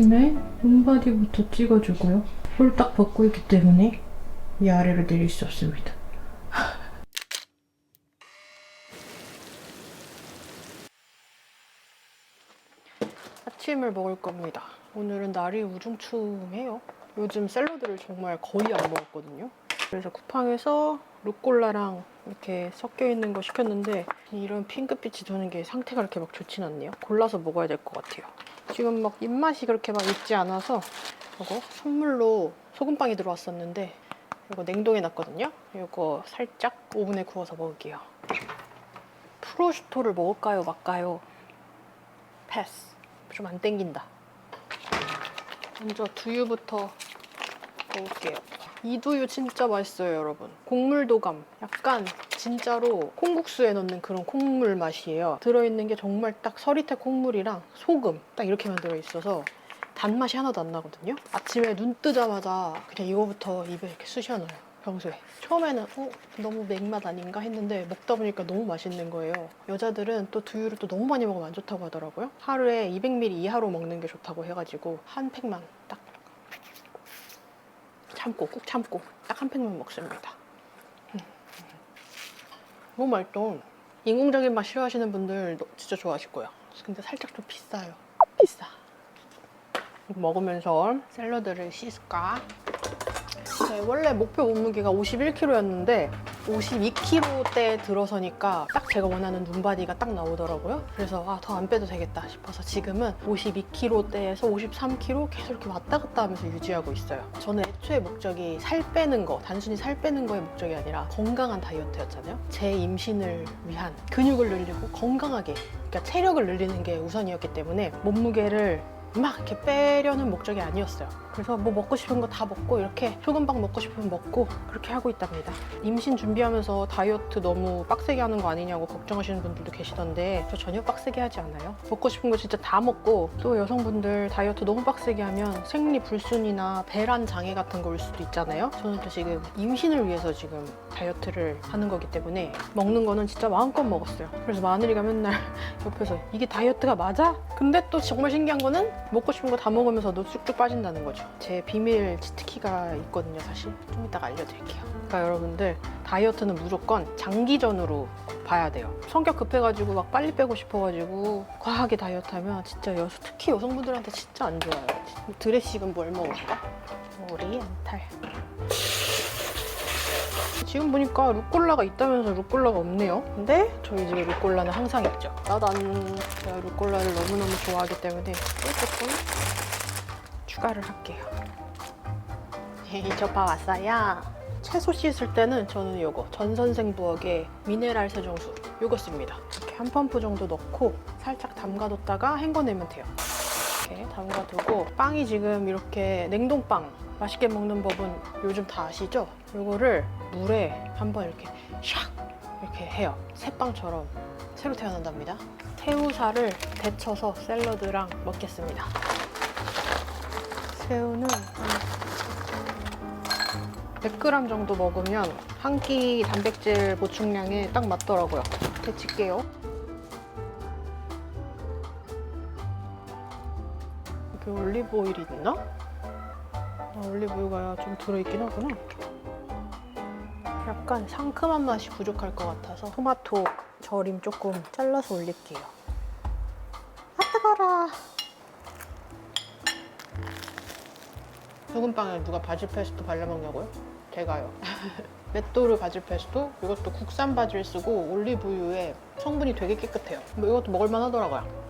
아침에 눈바디부터 찍어주고요. 홀딱 벗고 있기 때문에 위아래로 내릴 수 없습니다. 아침을 먹을 겁니다. 오늘은 날이 우중충해요. 요즘 샐러드를 정말 거의 안 먹었거든요. 그래서 쿠팡에서 루꼴라랑 이렇게 섞여 있는 거 시켰는데 이런 핑크빛이 도는 게 상태가 그렇게 막 좋진 않네요. 골라서 먹어야 될 것 같아요. 지금 막 입맛이 그렇게 막 있지 않아서 이거 선물로 소금빵이 들어왔었는데 이거 냉동해 놨거든요. 이거 살짝 오븐에 구워서 먹을게요. 프로슈토를 먹을까요, 말까요? 패스. 좀 안 땡긴다. 먼저 두유부터 먹을게요. 이 두유 진짜 맛있어요, 여러분. 곡물도감. 약간 진짜로 콩국수에 넣는 그런 콩물 맛이에요. 들어있는 게 정말 딱 서리태 콩물이랑 소금 딱 이렇게만 들어있어서 단맛이 하나도 안 나거든요. 아침에 눈 뜨자마자 그냥 이거부터 입에 이렇게 쑤셔 넣어요. 평소에. 처음에는 어, 너무 맥맛 아닌가 했는데 먹다 보니까 너무 맛있는 거예요. 여자들은 또 두유를 또 너무 많이 먹으면 안 좋다고 하더라고요. 하루에 200ml 이하로 먹는 게 좋다고 해가지고 한 팩만 딱 참고 꾹 참고 딱 한 팩만 먹습니다. 음. 너무 맛있어. 인공적인 맛 싫어하시는 분들 너- 진짜 좋아하실 거예요. 근데 살짝 좀 비싸요. 비싸. 먹으면서 샐러드를 씻을까? 네, 원래 목표 몸무게가 51kg였는데 52kg대 들어서니까 딱 제가 원하는 눈바디가 딱 나오더라고요. 그래서 아, 더 안 빼도 되겠다 싶어서 지금은 52kg대에서 53kg 계속 이렇게 왔다 갔다 하면서 유지하고 있어요. 저는 애초에 목적이 살 빼는 거, 단순히 살 빼는 거의 목적이 아니라 건강한 다이어트였잖아요. 제 임신을 위한 근육을 늘리고 건강하게, 그러니까 체력을 늘리는 게 우선이었기 때문에 몸무게를 막 이렇게 빼려는 목적이 아니었어요. 그래서 뭐 먹고 싶은 거 다 먹고 이렇게 소금빵 먹고 싶으면 먹고 그렇게 하고 있답니다. 임신 준비하면서 다이어트 너무 빡세게 하는 거 아니냐고 걱정하시는 분들도 계시던데 저 전혀 빡세게 하지 않아요. 먹고 싶은 거 진짜 다 먹고 또 여성분들 다이어트 너무 빡세게 하면 생리 불순이나 배란 장애 같은 거 올 수도 있잖아요. 저는 또 지금 임신을 위해서 지금 다이어트를 하는 거기 때문에 먹는 거는 진짜 마음껏 먹었어요. 그래서 마늘이가 맨날 옆에서 이게 다이어트가 맞아? 근데 또 정말 신기한 거는 먹고 싶은 거 다 먹으면서도 쑥쑥 빠진다는 거죠. 제 비밀 치트키가 있거든요, 사실. 좀 이따가 알려드릴게요. 그러니까 여러분들 다이어트는 무조건 장기전으로 봐야 돼요. 성격 급해가지고 막 빨리 빼고 싶어가지고 과하게 다이어트 하면 진짜 여, 특히 여성분들한테 진짜 안 좋아요. 드레식은 뭘 먹을까? 오리엔탈. 지금 보니까 루꼴라가 있다면서 루꼴라가 없네요. 근데 저희 집에 루꼴라는 항상 있죠. 나단 제가 루꼴라를 너무너무 좋아하기 때문에 또 조금 추가를 할게요. 저봐 왔어요. 채소 씻을 때는 저는 이거 전선생 부엌의 미네랄 세정수 이거 씁니다. 이렇게 한 펌프 정도 넣고 살짝 담가뒀다가 헹궈내면 돼요. 이렇게 담가두고 빵이 지금 이렇게 냉동빵 맛있게 먹는 법은 요즘 다 아시죠? 이거를 물에 한번 이렇게 샥 이렇게 해요. 새빵처럼 새로 태어난답니다. 새우살을 데쳐서 샐러드랑 먹겠습니다. 새우는 한 100g 정도 먹으면 한 끼 단백질 보충량에 딱 맞더라고요. 데칠게요. 여기 올리브 오일이 있나? 아, 올리브 오일가 좀 들어있긴 하구나. 약간 상큼한 맛이 부족할 것 같아서 토마토 절임 조금 잘라서 올릴게요. 아 뜨거라. 소금빵에 누가 바질 페스토 발라 먹냐고요? 제가요. 맷도르 바질 페스토 이것도 국산 바질 쓰고 올리브유에 성분이 되게 깨끗해요. 뭐 이것도 먹을만 하더라고요.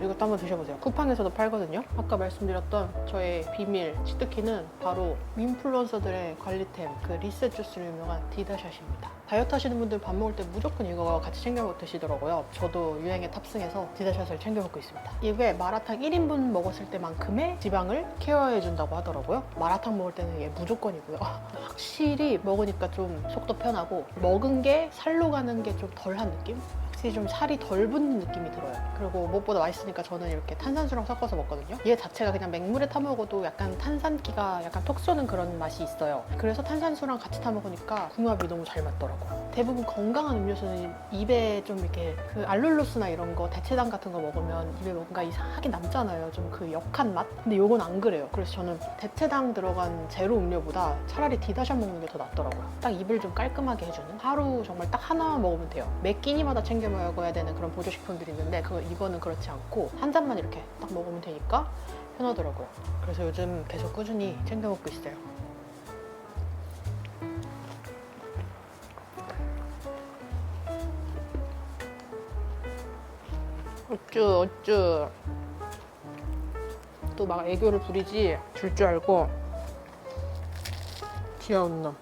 이것도 한번 드셔보세요. 쿠팡에서도 팔거든요. 아까 말씀드렸던 저의 비밀 치트키는 바로 인플루언서들의 관리템 그 리셋 주스로 유명한 디다샷입니다. 다이어트 하시는 분들 밥 먹을 때 무조건 이거 같이 챙겨 먹 드시더라고요. 저도 유행에 탑승해서 디다샷을 챙겨 먹고 있습니다. 이게 마라탕 1인분 먹었을 때만큼의 지방을 케어해 준다고 하더라고요. 마라탕 먹을 때는 얘 무조건이고요. 확실히 먹으니까 좀 속도 편하고 먹은 게 살로 가는 게 좀 덜한 느낌? 확실히 좀 살이 덜 붙는 느낌이 들어요. 그리고 무엇보다 맛있으니까 저는 이렇게 탄산수랑 섞어서 먹거든요. 얘 자체가 그냥 맹물에 타 먹어도 약간 탄산기가 약간 톡 쏘는 그런 맛이 있어요. 그래서 탄산수랑 같이 타 먹으니까 궁합이 너무 잘 맞더라고요. 대부분 건강한 음료수는 입에 좀 이렇게 그 알룰로스나 이런 거 대체당 같은 거 먹으면 입에 뭔가 이상하게 남잖아요. 좀 그 역한 맛? 근데 요건 안 그래요. 그래서 저는 대체당 들어간 제로 음료보다 차라리 디다샷 먹는 게 더 낫더라고요. 딱 입을 좀 깔끔하게 해주는 하루 정말 딱 하나만 먹으면 돼요. 매 끼니마다 챙겨 먹어야 되는 그런 보조식품들이 있는데 그거 이거는 그렇지 않고 한 잔만 이렇게 딱 먹으면 되니까 편하더라고요. 그래서 요즘 계속 꾸준히 챙겨 먹고 있어요. 어쭈 어쭈 또 막 애교를 부리지 줄 줄 알고 귀여운 놈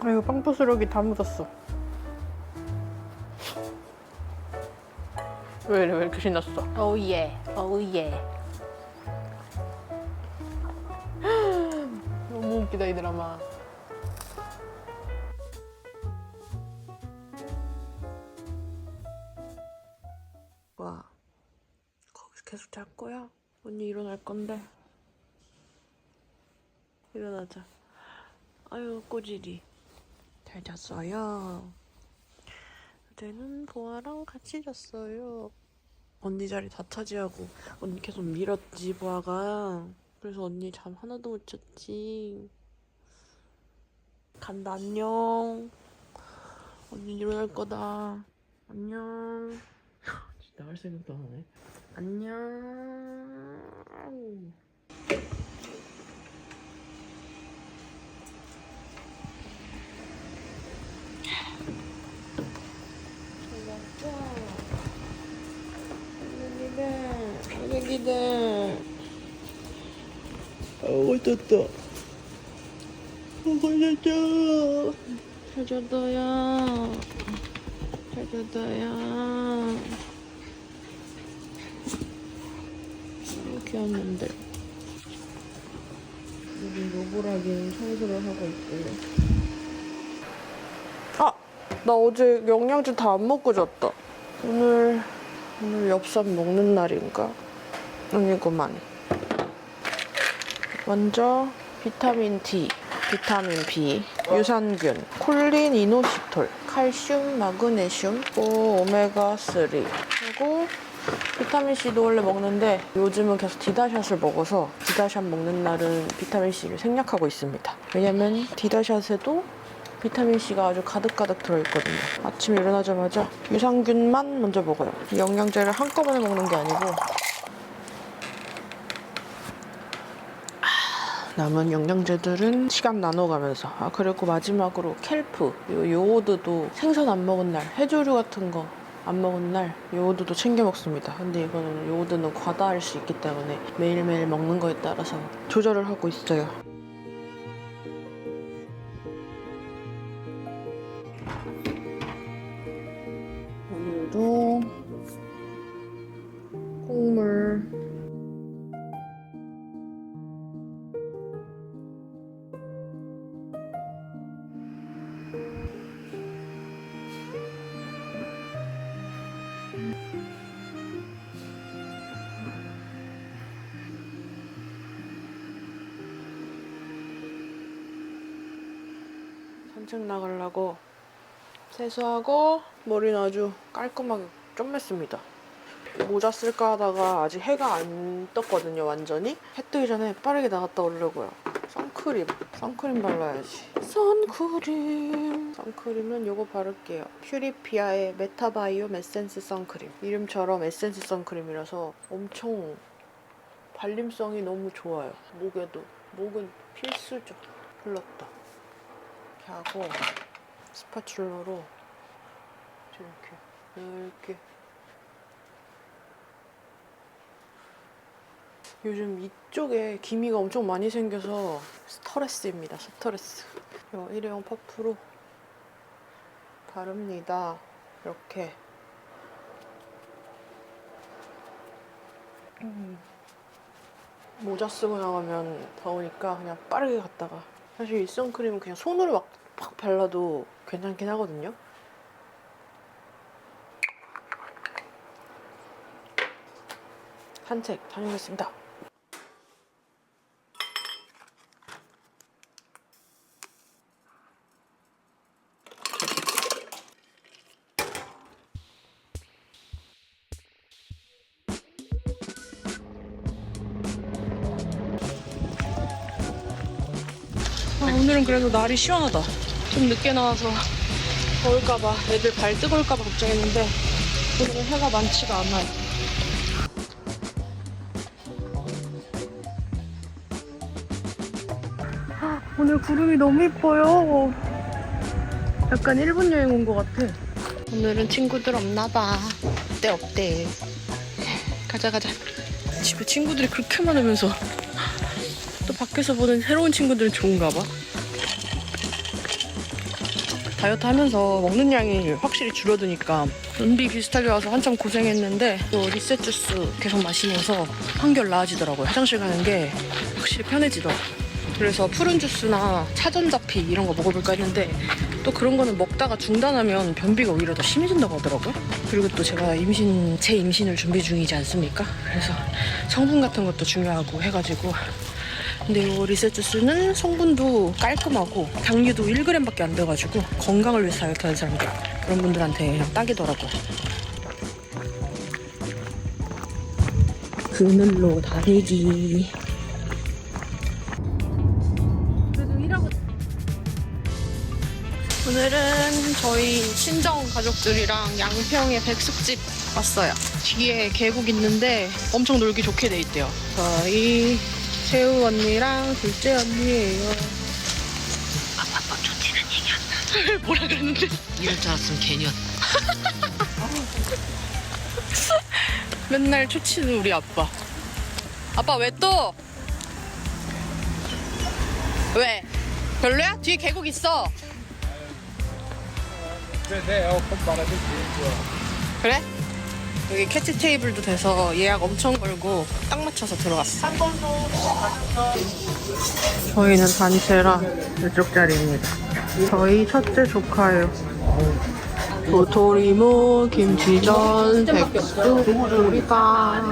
아이고 빵부스러기 다 묻었어 왜 이래 왜 이렇게 신났어? 오예. 오예. 너무 웃기다 이 드라마. 와 거기서 계속 잘 거야? 언니 일어날 건데. 일어나자. 아유 꼬지리 잘 잤어요 어제는 보아랑 같이 잤어요. 언니 자리 다 차지하고 언니 계속 밀었지 보아가. 그래서 언니 잠 하나도 못 잤지. 간다 안녕. 언니 일어날 거다. 안녕. 진짜 할 생각도 안 하네. 안녕 애기들 아고 떴다. 아고 떴다. 잘 잤어요. 잘 잤어요. 귀엽는데. 우리 로보라기는 청소를 하고 있고요. 아! 나 어제 영양제 다 안 먹고 잤다. 오늘 오늘 엽산 먹는 날인가? 아니구만 먼저 비타민 D, 비타민 B, 유산균, 콜린, 이노시톨, 칼슘, 마그네슘, 또 오메가 3 그리고 비타민 C도 원래 먹는데 요즘은 계속 디다샷을 먹어서 디다샷 먹는 날은 비타민 C를 생략하고 있습니다. 왜냐면 디다샷에도 비타민 C가 아주 가득가득 들어있거든요. 아침에 일어나자마자 유산균만 먼저 먹어요. 영양제를 한꺼번에 먹는 게 아니고 남은 영양제들은 시간 나눠가면서 아 그리고 마지막으로 켈프 요 요오드도 생선 안 먹은 날 해조류 같은 거 안 먹은 날 요오드도 챙겨 먹습니다. 근데 이거는 요오드는 과다할 수 있기 때문에 매일매일 먹는 거에 따라서 조절을 하고 있어요 산책 나가려고 세수하고 머리는 아주 깔끔하게 좀 맸습니다. 모자 쓸까 하다가 아직 해가 안 떴거든요, 완전히. 해 뜨기 전에 빠르게 나갔다 오려고요. 선크림, 선크림 발라야지. 선크림. 선크림은 요거 바를게요. 퓨리피아의 메타바이오 메센스 선크림. 이름처럼 에센스 선크림이라서 엄청 발림성이 너무 좋아요. 목에도. 목은 필수죠. 흘렀다. 하고 스파츌러로 이렇게 이렇게 요즘 이쪽에 기미가 엄청 많이 생겨서 스트레스입니다. 스트레스. 요 일회용 퍼프로 바릅니다. 이렇게. 음. 모자 쓰고 나가면 더우니까 그냥 빠르게 갔다가 사실 이 선크림은 그냥 손으로 막 팍 발라도 괜찮긴 하거든요. 산책 다녀오겠습니다. 아, 오늘은 그래도 날이 시원하다. 좀 늦게 나와서 더울까봐 애들 발 뜨거울까봐 걱정했는데 오늘은 해가 많지가 않아요. 아, 오늘 구름이 너무 예뻐요. 약간 일본 여행 온 것 같아. 오늘은 친구들 없나봐. 어때 어때? 가자 가자. 집에 친구들이 그렇게 많으면서 또 밖에서 보는 새로운 친구들은 좋은가 봐. 다이어트 하면서 먹는 양이 확실히 줄어드니까 눈비 비슷하게 와서 한참 고생했는데 또 리셋 주스 계속 마시면서 한결 나아지더라고요. 화장실 가는 게 확실히 편해지더라고요. 그래서 푸른 주스나 차전자피 이런 거 먹어볼까 했는데 또 그런 거는 먹다가 중단하면 변비가 오히려 더 심해진다고 하더라고요. 그리고 또 제가 임신, 제 임신을 준비 중이지 않습니까? 그래서 성분 같은 것도 중요하고 해가지고 근데 이 리셋 주스는 성분도 깔끔하고 당류도 1g밖에 안 돼가지고 건강을 위해서 다이어트 하는 사람들 그런 분들한테 그냥 딱이더라고요. 그늘로 다니기. 오늘은 저희 친정 가족들이랑 양평의 백숙집 왔어요. 뒤에 계곡 있는데 엄청 놀기 좋게 돼 있대요. 저희 채우 언니랑 둘째 언니예요. 뭐라 그랬는데? 이럴 줄 알았으면 괜히였다. 맨날 초치는 우리 아빠. 아빠 왜 또? 왜? 별로야? 뒤에 계곡 있어. 그래? 여기 캐치 테이블도 돼서 예약 엄청 걸고 딱 맞춰서 들어갔어. 저희는 단체라 이쪽 자리입니다. 저희 첫째 조카예요. 도토리묵, 김치전, 백숙, 우리가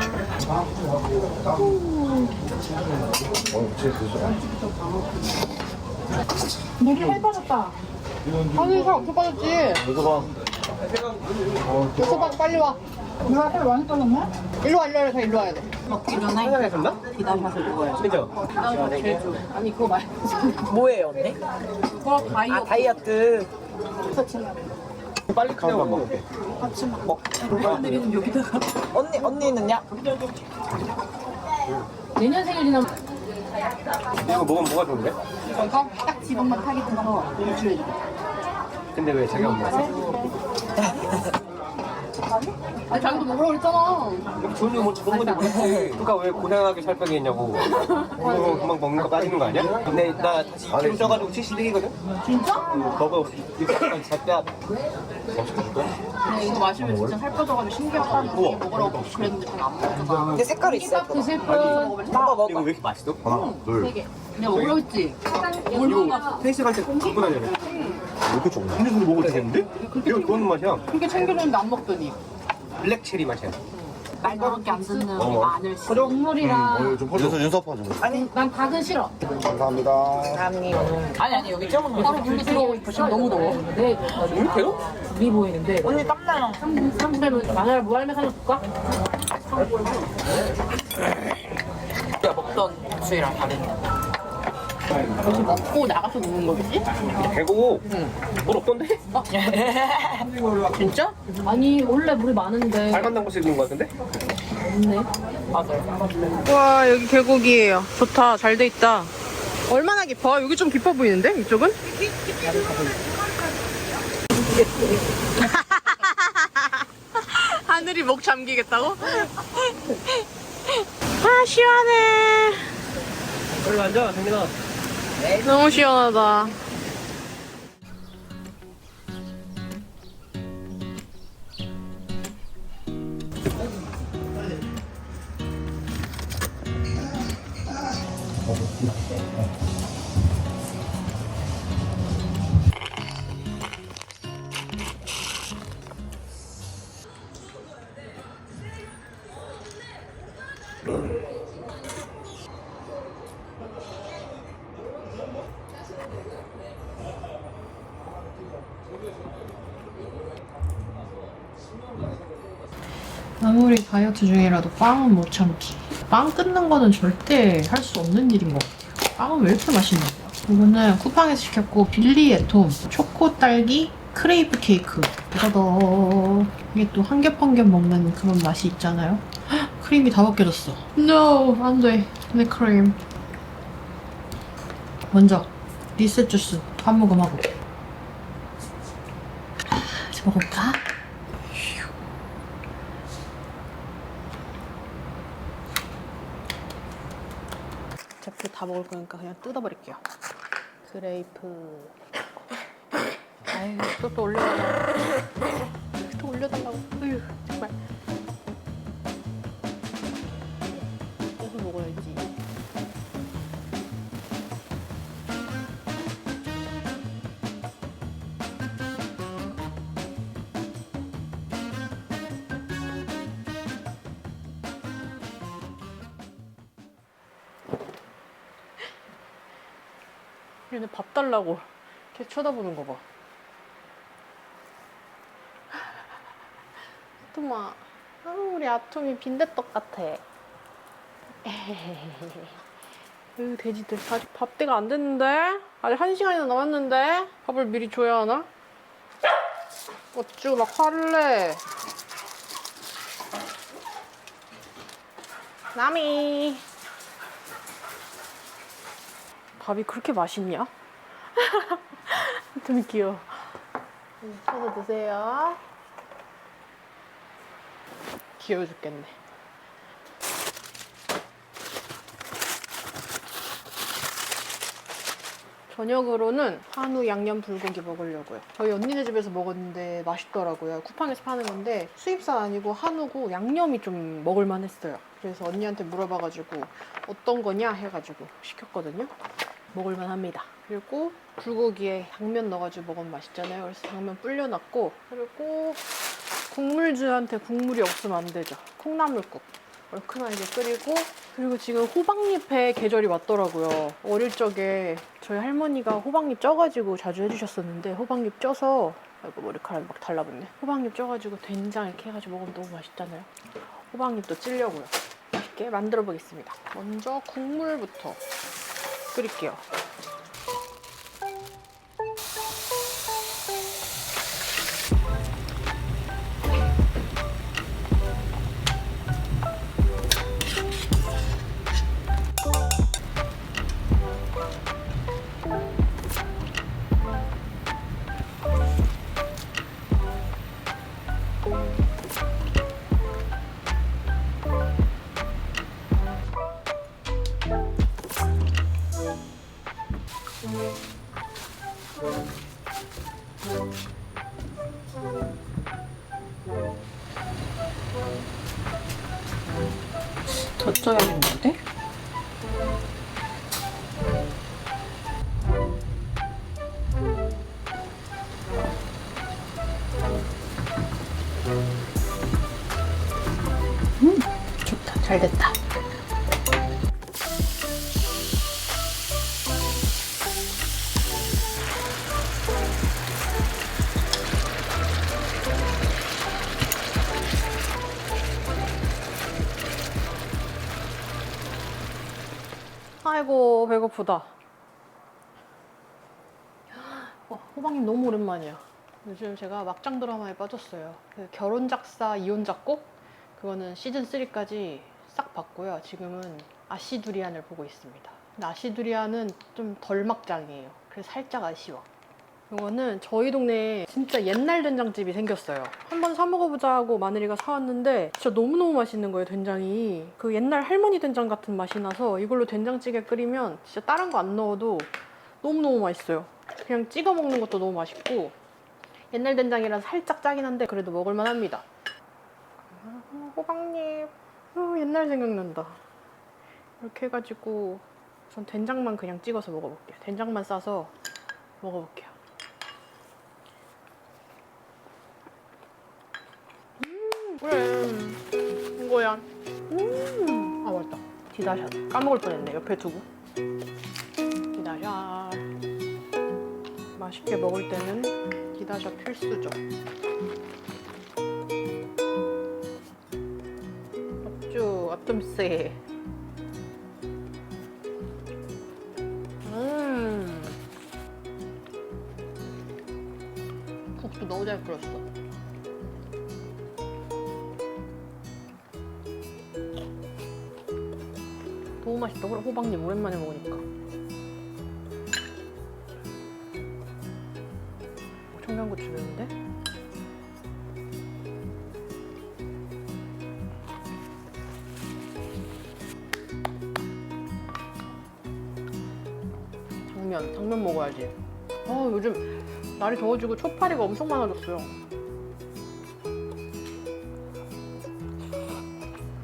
물이 많이 빠졌다. 아니, 살 없어 빠졌지. 요소방 빨리 와. 내가 살 많이 빠졌네? 일로 와, 일로 와, 일로 와야 돼. 아니, 그거 말고. 뭐예요, 언니? 그거 다이어트. 아, 다이어트. 빨리 가고 먹을게. 언니, 언니는요? 내년 생일이나 이거 먹으면 뭐가 좋은데? 이거 딱 지방만 타겟해서 일주일. 근데 왜 자기가 못 먹어? 아니 자기도 먹으라고. 좋은 거 먹지 좋은 건데 뭐지? 그러니까 왜 고생하게 살 빼게 했냐고. 이거 금방 먹는 거 빠지는 거 아니야? 근데 나 다시 기름 쪄가지고 70이거든? 진짜? 먹어. 이거까지 잘 빼야 돼. 근데 이거 마시면 진짜 살 빠져가지고 신기하다. 이거 먹으라고 그랬는데 잘 안 먹잖아. 근데 색깔이 있어요. 딱 드실 분 먹어, 이거 먹어. 왜 이렇게 맛있어? 세 개. 내가 먹으라고 했지. 얼마나 페이스 갈때 갖고 다녀야 돼. 왜 이렇게 좋냐? 음료수도 먹어도 되겠는데? 이거 그런 맛이야. 크게 챙겨줬는데 안 먹더니. 블랙 체리 맛이야. 말밖에 안 듣는 우리 어. 마늘 씨. 국물이랑 윤서 윤서파 좀. 난 닭은 싫어. 감사합니다. 아니, 아니, 여기 쪄먹는 거. 따로 물로 들어오고 너무 더워. 네. 이렇게요? 미 보이는데. 언니 땀나요. 3분이면 마늘 무할매 사서 줄까? 내가 먹던 국수랑 다르 네. 여기 먹고 나가서 먹는 거겠지? 배고. 물 없던데? 진짜? 아니 원래 물이 많은데 빨간 당고 있는 거 같은데? 없네. 와 여기 계곡이에요. 좋다. 잘 돼 있다. 얼마나 깊어? 여기 좀 깊어 보이는데 이쪽은? 하늘이 목 잠기겠다고? 아 시원해. 빨리 앉아, 정민아. 너무 시원하다. 다이어트 중이라도 빵은 못 참기. 빵 끊는 거는 절대 할 수 없는 일인 것 같아요. 빵은 왜 이렇게 거야? 이거는 쿠팡에서 시켰고 빌리 애톰 초코 딸기 크레이프 케이크. 이거더 이게 또 한 겹 한 겹 먹는 그런 맛이 있잖아요. 헉, 크림이 다 벗겨졌어. No, 안 돼. 내 크림. 먼저 리셋 주스 한 모금 하고. 먹어볼까? 어차피 다 먹을 거니까 그냥 뜯어버릴게요. 그레이프. 아유, 또또 올려달라고. 또 올려달라고. 으유, 정말. 계속 먹어야지. 얘네 밥 달라고 계속 쳐다보는 거 봐. 아토마, 아, 우리 아톰이 빈대떡 같아. 으, 돼지들 아직 밥 때가 안 됐는데? 아직 한 시간이나 남았는데? 밥을 미리 줘야 하나? 어쭈, 막 화를 내. 나미. 밥이 그렇게 맛있냐? 좀 귀여워. 음, 쳐서 드세요. 귀여워 죽겠네. 저녁으로는 한우 양념 불고기 먹으려고요. 저희 언니네 집에서 먹었는데 맛있더라고요. 쿠팡에서 파는 건데 수입산 아니고 한우고 양념이 좀 먹을만 했어요. 그래서 언니한테 물어봐가지고 어떤 거냐 해가지고 시켰거든요. 먹을만 합니다. 그리고 불고기에 당면 넣어가지고 먹으면 맛있잖아요. 그래서 당면 불려놨고 그리고 국물주한테 국물이 없으면 안 되죠. 콩나물국 얼큰하게 끓이고 그리고 지금 호박잎의 계절이 왔더라고요. 어릴 적에 저희 할머니가 호박잎 쪄가지고 자주 해주셨었는데 호박잎 쪄서 아이고 머리카락이 막 달라붙네. 호박잎 쪄가지고 된장 이렇게 해가지고 먹으면 너무 맛있잖아요. 호박잎도 찌려고요. 맛있게 만들어 보겠습니다. 먼저 국물부터 끓일게요. 잘 됐다. 아이고 배고프다. 어, 호박님 너무 오랜만이야. 요즘 제가 막장 드라마에 빠졌어요. 그 결혼 작사 이혼 작곡 그거는 시즌 3까지 싹 봤고요. 지금은 아시 두리안을 보고 있습니다. 근데 아시 두리안은 좀 덜 막장이에요. 그래서 살짝 아쉬워. 이거는 저희 동네에 진짜 옛날 된장집이 생겼어요. 한번 사 먹어보자 하고 마늘이가 사왔는데 진짜 너무너무 맛있는 거예요, 된장이. 그 옛날 할머니 된장 같은 맛이 나서 이걸로 된장찌개 끓이면 진짜 다른 거 안 넣어도 너무너무 맛있어요. 그냥 찍어 먹는 것도 너무 맛있고 옛날 된장이라 살짝 짜긴 한데 그래도 먹을만 합니다. 아, 호박잎. 아, 옛날 생각난다. 이렇게 해가지고 전 된장만 그냥 찍어서 먹어볼게요. 된장만 싸서 먹어볼게요. 음, 그래. 이거야. 음. 아, 맞다. 디다샷. 까먹을 뻔했네. 옆에 두고. 디다샷. 맛있게 먹을 때는 디다샷 필수죠. 업주, 앞둠새. 음. 국도 너무 잘 끓였어. 너무 맛있다. 호박잎 오랜만에 먹으니까. 청양고추 넣는데? 날이 더워지고 초파리가 엄청 많아졌어요.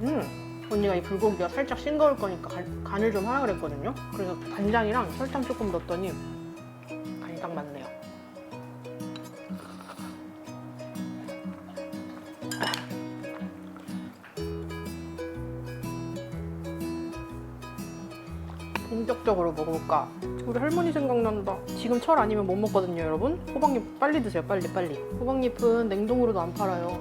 음, 언니가 이 불고기가 살짝 싱거울 거니까 간, 간을 좀 하라 그랬거든요. 그래서 간장이랑 설탕 조금 넣었더니 간이 딱 맞네요. 본격적으로 먹어볼까? 우리 할머니 생각난다. 지금 철 아니면 못 먹거든요, 여러분. 호박잎 빨리 드세요, 빨리 빨리. 호박잎은 냉동으로도 안 팔아요.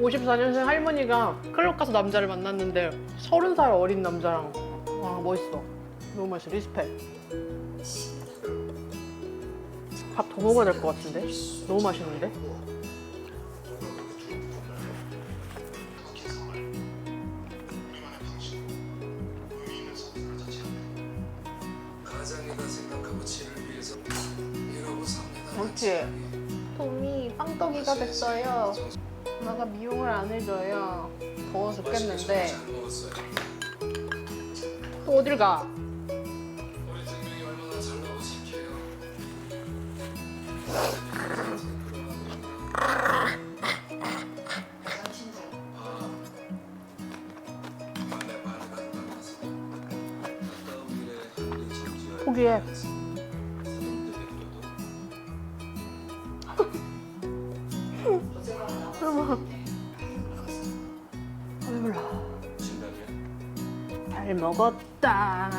오 54년생 할머니가 클럽 가서 남자를 만났는데 30살 어린 남자랑 와 멋있어. 너무 멋있어. 리스펙. 밥 더 먹어야 될 것 같은데? 너무 맛있는데. 옳지. 톰이 빵떡이가 됐어요. 엄마가 미용을 안 해줘요 더워 죽겠는데. 또 어딜 가? 포기해 배불 잘 먹었다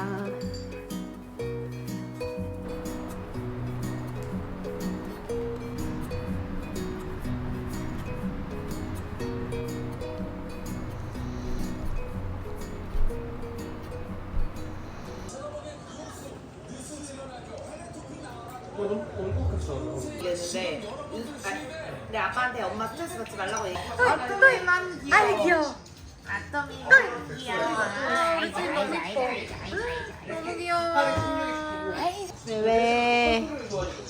얘기했는데 근데 아빠한테 엄마 스트레스 받지 말라고 얘기. 아. 아이 귀여워. 아 뚜둥이 귀여워. 아이고 아이고 아이고 아이고 너무 귀여워. 왜?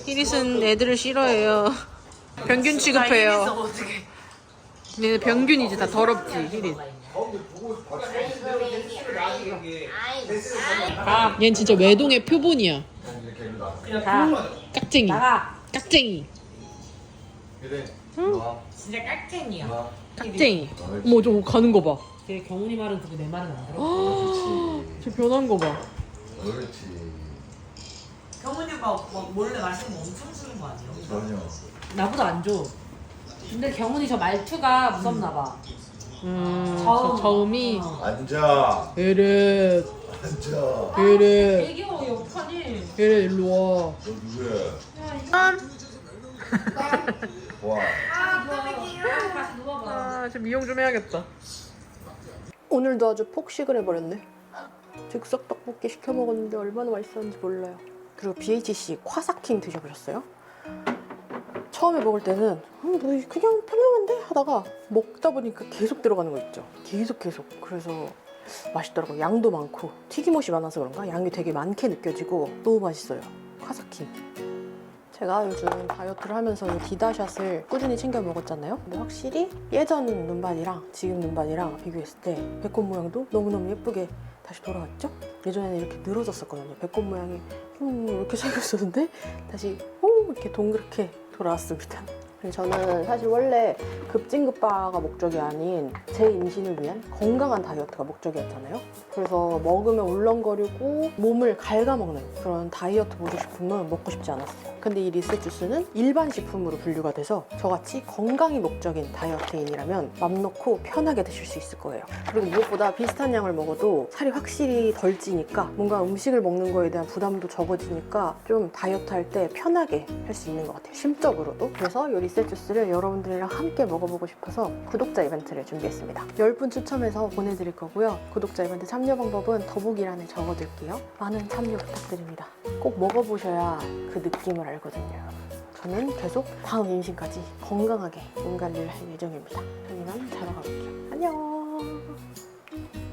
히릿은 애들을 싫어해요. 평균 취급해요. 얘네 평균이지 다 더럽지 히릿 얜 진짜 외동의 표본이야. 깍쟁이. 깍쟁이. 진짜 깍쟁이야. 깍쟁이. 어머 저 가는 거봐. 제 경훈이 말은 듣고 내 말은 안 들어. 저 변한 거 봐 그렇지. 경훈이 오빠 막 몰래 맛있는 거 엄청 주는 거 아니에요? 전혀. 나보다 안 줘. 근데 경훈이 저 말투가 무섭나 봐. 음, 저음. 저 저음이 어. 앉아. 에르 앉아. 에르 애기야 역하니. 에르 일로 와 너 누구야? 와. 다시 누워봐. 아, 저 미용 좀 해야겠다. 오늘도 아주 폭식을 해버렸네. 즉석 떡볶이 시켜 먹었는데 얼마나 맛있었는지 몰라요. 그리고 BHC 콰사킹 드셔보셨어요? 처음에 먹을 때는 음, 뭐 그냥 평범한데 하다가 먹다 보니까 계속 들어가는 거 있죠. 계속 계속. 그래서 맛있더라고요. 양도 많고 튀김옷이 많아서 그런가 양이 되게 많게 느껴지고 너무 맛있어요. 콰사킹. 제가 요즘 다이어트를 하면서 이 디다샷을 꾸준히 챙겨 먹었잖아요. 근데 확실히 예전 눈반이랑 지금 눈반이랑 비교했을 때 배꼽 모양도 너무너무 예쁘게 다시 돌아왔죠? 예전에는 이렇게 늘어졌었거든요. 배꼽 모양이 음, 이렇게 생겼었는데 다시 오 이렇게 동그랗게 돌아왔습니다. 저는 사실 원래 급진급바가 목적이 아닌 제 임신을 위한 건강한 다이어트가 목적이었잖아요. 그래서 먹으면 울렁거리고 몸을 갉아먹는 그런 다이어트 보조식품은 먹고 싶지 않았어요. 근데 이 리셋 주스는 일반 식품으로 분류가 돼서 저같이 건강이 목적인 다이어트인이라면 맘 놓고 편하게 드실 수 있을 거예요. 그리고 무엇보다 비슷한 양을 먹어도 살이 확실히 덜 찌니까 뭔가 음식을 먹는 거에 대한 부담도 적어지니까 좀 다이어트 할 때 편하게 할 수 있는 것 같아요. 심적으로도. 그래서 이리 셋 주스를 여러분들이랑 함께 먹어보고 싶어서 구독자 이벤트를 준비했습니다. 10분 추첨해서 보내드릴 거고요. 구독자 이벤트 참여 방법은 더보기란에 적어둘게요. 많은 참여 부탁드립니다. 꼭 먹어보셔야 그 느낌을 알거든요. 저는 계속 다음 임신까지 건강하게 몸 관리를 할 예정입니다. 저는 자러 가볼게요. 안녕.